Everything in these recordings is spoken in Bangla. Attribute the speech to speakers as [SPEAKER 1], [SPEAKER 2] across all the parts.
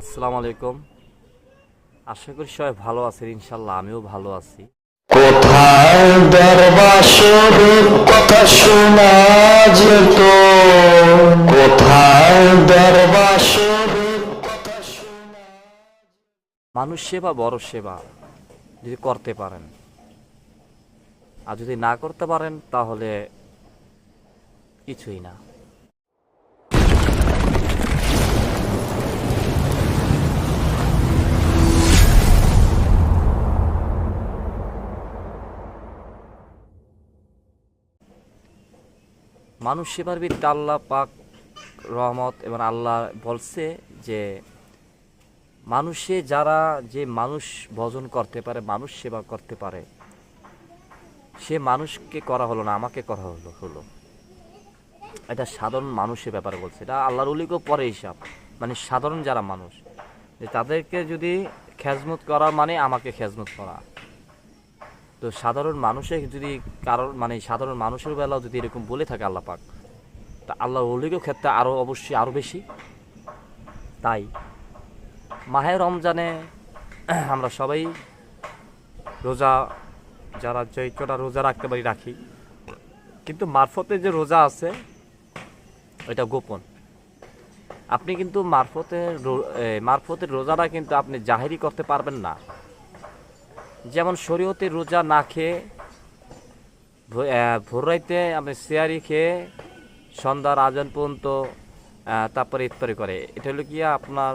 [SPEAKER 1] আসসালামু আলাইকুম। আশা করি সবাই ভালো আছেন ইনশাল্লাহ আমিও ভালো আছি।
[SPEAKER 2] কোথায় কথা শোনা যেত? কোথায় দরবাসর কথা শোনা
[SPEAKER 1] মানুষ সেবা বড় সেবা যদি করতে পারেন। আর যদি না করতে পারেন তাহলে কিছুই না। মানুষ সেবার বিদ্যা আল্লাহ পাক রহমত এবং আল্লাহ বলছে যে মানুষে যারা যে মানুষ ভজন করতে পারে, মানুষ সেবা করতে পারে, সে মানুষকে করা হলো না, আমাকে করা হলো হলো। এটা সাধারণ মানুষের ব্যাপারে বলছে। এটা আল্লাহর উলিকেও পরে হিসাব। মানে সাধারণ যারা মানুষ, যে তাদেরকে যদি খেজমত করা মানে আমাকে খেজমত করা। তো সাধারণ মানুষের যদি কারোর মানে সাধারণ মানুষের বেলাও যদি এরকম বলে থাকে আল্লাহ পাক, তা আল্লাহ উলিকেও ক্ষেত্রে আরও অবশ্যই আরও বেশি। তাই মাহে রমজানে আমরা সবাই রোজা, যারা কটা রোজা রাখতে পারি, রাখি। কিন্তু মারফতে যে রোজা আছে এটা গোপন। আপনি কিন্তু মারফতের মারফতের রোজাটা কিন্তু আপনি জাহেরি করতে পারবেন না। যেমন শরীয়তের রোজা না খেয়ে ভোর রাইতে আপনি সিয়ারি খেয়ে সন্ধ্যার আজান পর্যন্ত তারপরে ইফতারি করে। এটা হলো কি আপনার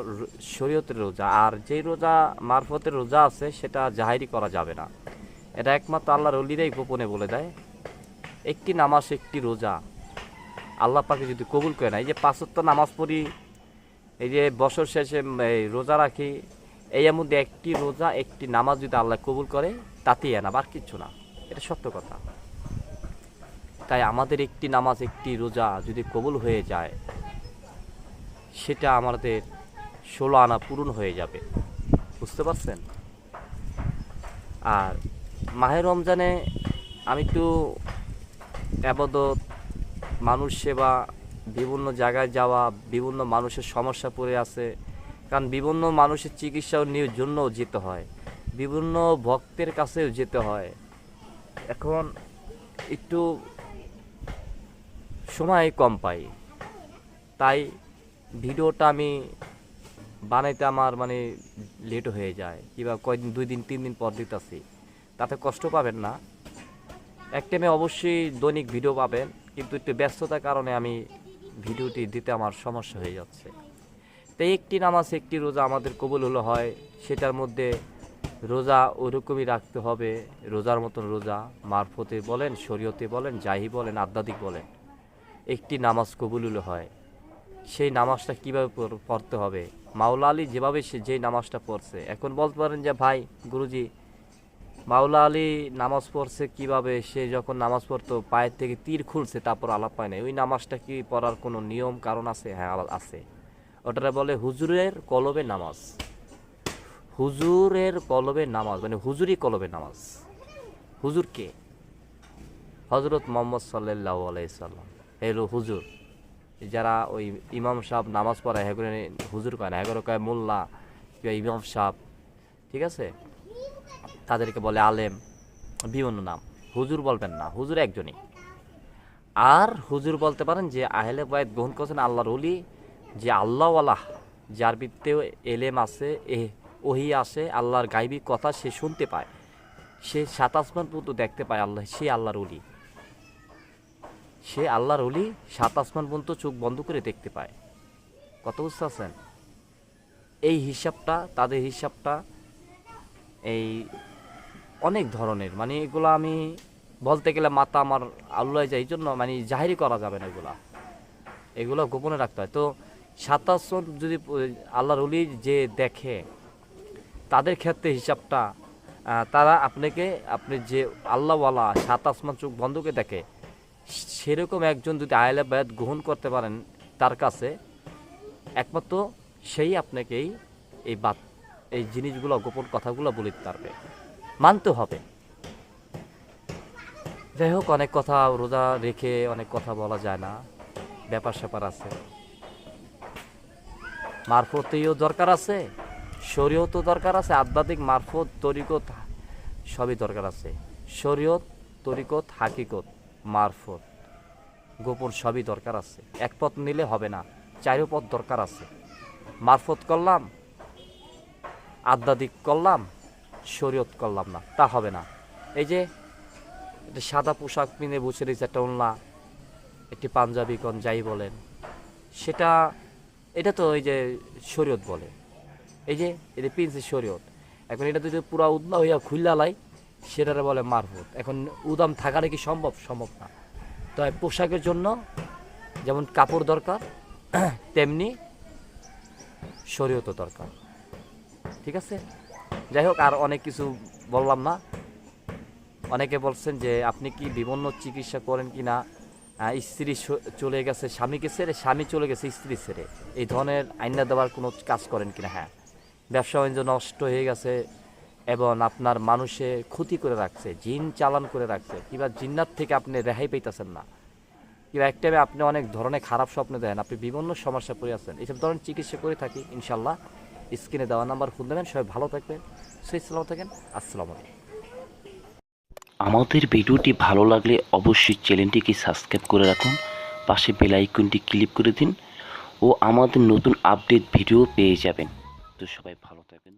[SPEAKER 1] শরীয়তের রোজা। আর যেই রোজা মারফতের রোজা আছে, সেটা জাহিরি করা যাবে না। এটা একমাত্র আল্লাহর অলিরাই গোপনে বলে দেয়। একটি নামাজ, একটি রোজা। আল্লাহ পাকে যদি কবুল করে না এই যে পাঁচত্ব নামাজ পড়ি, এই যে বছর শেষে, এই রোজা রাখি এর মধ্যে একটি রোজা, একটি নামাজ যদি আল্লাহ কবুল করে, তাতেই না আর কিচ্ছু না। এটা সত্য কথা। তাই আমাদের একটি নামাজ, একটি রোজা যদি কবুল হয়ে যায়, সেটা আমাদের ষোলো আনা পূরণ হয়ে যাবে। বুঝতে পারছেন? আর মাহে রমজানে আমি একটু আপাতত মানুষ সেবা, বিভিন্ন জায়গায় যাওয়া, বিভিন্ন মানুষের সমস্যা পড়ে আছে কারণ বিভিন্ন মানুষের চিকিৎসা নিয়ে জন্যও যেতে হয়। বিভিন্ন ভক্তের কাছেও যেতে হয়। এখন একটু সময় কম পাই। তাই ভিডিওটা আমি বানাইতে আমার মানে লেট হয়ে যায় কিংবা কয়দিন দুই দিন, তিন দিন পর দিতেছি। তাতে কষ্ট পাবেন না। এক টাইমে অবশ্যই দৈনিক ভিডিও পাবেন, কিন্তু একটু ব্যস্ততার কারণে আমি ভিডিওটি দিতে আমার সমস্যা হয়ে যাচ্ছে। তো একটি নামাজ, একটি রোজা আমাদের কবুল হলো হয়। সেটার মধ্যে রোজা ওরকমই রাখতে হবে। রোজার মতন রোজা মারফতে বলেন, শরীয়তে বলেন জাহি বলেন, আধ্যাত্মিক বলেন, একটি নামাজ কবুল হলো হয়। সেই নামাজটা কীভাবে পড়তে হবে? মাওলা আলী যেভাবে সে যেই নামাজটা পড়ছে। এখন বলতে পারেন যে, ভাই, গুরুজি, মাওলা আলী নামাজ পড়ছে কীভাবে? সে যখন নামাজ পড়তো, পায়ের থেকে তীর খুলছে, তারপর আলাপ পায় না ওই নামাজটা কি পড়ার কোনো নিয়ম, কারণ আছে? হ্যাঁ আছে। ওটারে বলে হুজুরের কলবে নামাজ। হুজুরের কলবে নামাজ মানে হুজুরি কলবে নামাজ। হুজুর কে? হজরত মোহাম্মদ সাল্লাহ আলাইসাল্লাম এলো হুজুর, যারা ওই ইমাম সাহেব নামাজ পড়ায় হ্যাঁ হুজুর কয় না হ্যাঁ কয় মোল্লা কিংবা ইমাম সাহেব, ঠিক আছে? তাদেরকে বলে আলেম, বিভিন্ন নাম। হুজুর বলবেন না, হুজুর একজনই। আর হুজুর বলতে পারেন যে আহলে বয়াত গ্রহণ করছেন আল্লাহর অলি যে আল্লাহওয়ালাহ যার ভিত্তিতেও এলেম আছে, এ ওহি আসে আল্লাহর গাইবী কথা সে শুনতে পায়। সে সাত আসমান পর্যন্ত দেখতে পায় আল্লাহ, সে আল্লাহর অলি সে আল্লাহর অলি সাত আসমান পর্যন্ত চোখ বন্ধ করে দেখতে পায়। কত বুঝতে আছেন এই হিসাবটা, তাদের হিসাবটা এই অনেক ধরনের। মানে এগুলো আমি বলতে গেলে মাথা আমার আল্লাহ যায়, এই জন্য মানে জাহিরি করা যাবে না এগুলা। এগুলো গোপনে রাখতে হয়। তো সাতাশ জন যদি আল্লাহর অলি যে দেখে, তাদের ক্ষেত্রে হিসাবটা তারা আপনাকে, আপনি যে আল্লাহওয়ালা সাত আসমান চোখ বন্ধ করে দেখে, সেরকম একজন যদি আয়লা বায়াত গ্রহণ করতে পারেন তার কাছে, একমাত্র সেই আপনাকেই এই বাত, এই জিনিসগুলো, গোপন কথাগুলো বলে দিতে পারবে। মানতে হবে। যাই হোক, অনেক কথা রোজা রেখে অনেক কথা বলা যায় না। ব্যাপার স্যাপার আছে। মারফতেও দরকার আছে, শরীয়তও দরকার আছে, আধ্যাত্মিক মারফত, তরিকত, সবই দরকার আছে। শরীয়ত, তরিকত, হাকিকত, মারফত, গোপন সবই দরকার আছে। এক পথ নিলে হবে না, চারো পথ দরকার আছে। মারফত করলাম, আধ্যাত্মিক করলাম, শরীয়ত করলাম না, তা হবে না। এই যে, একটা সাদা পোশাক পিনে বসে রয়েছে একটা ওনলা একটি পাঞ্জাবি কন, যাই বলেন, সেটা এটা তো ওই যে শরীয়ত বলে। এই যে এটা পিনছে শরীয়ত। এখন এটা যদি পুরা উদলা হইয়া খুললা লাই, সেটারে বলে মারফত। এখন উদাম থাকাটা কি সম্ভব? সম্ভব না। তো পোশাকের জন্য যেমন কাপড় দরকার, তেমনি শরীয়ত দরকার। ঠিক আছে? যাই হোক, আর অনেক কিছু বললাম না। অনেকে বলছেন যে, আপনি কি বিভিন্ন চিকিৎসা করেন কি না স্ত্রী চলে গেছে, স্বামীকে ছেড়ে স্বামী চলে গেছে স্ত্রী ছেড়ে। এই ধরনের আইনা দেওয়ার কোনো কাজ করেন কিনা? হ্যাঁ। ব্যবসা বাণিজ্য নষ্ট হয়ে গেছে এবং আপনার মানুষে ক্ষতি করে রাখছে, জিন চালান করে রাখছে। কিংবা জিন্নাত থেকে আপনি রেহাই পাইতেছেন না। কিংবা এক টাইমে আপনি অনেক ধরনের খারাপ স্বপ্ন দেন আপনি বিভিন্ন সমস্যা পড়ে আছেন। এইসব ধরনের চিকিৎসা করে থাকি ইনশাল্লাহ স্ক্রিনে দেওয়া নাম্বার ফোন দেবেন, সবাই ভালো থাকবেন সুইচ সালাম থাকেন আসসালামু আলাইকুম।
[SPEAKER 3] আমাদের ভিডিওটি ভালো লাগলে অবশ্যই চ্যানেলটিকে সাবস্ক্রাইব করে রাখুন, পাশে বেল আইকনটি ক্লিক করে দিন ও আমাদের নতুন আপডেট ভিডিও পেয়ে যাবেন। তো সবাই ভালো থাকবেন।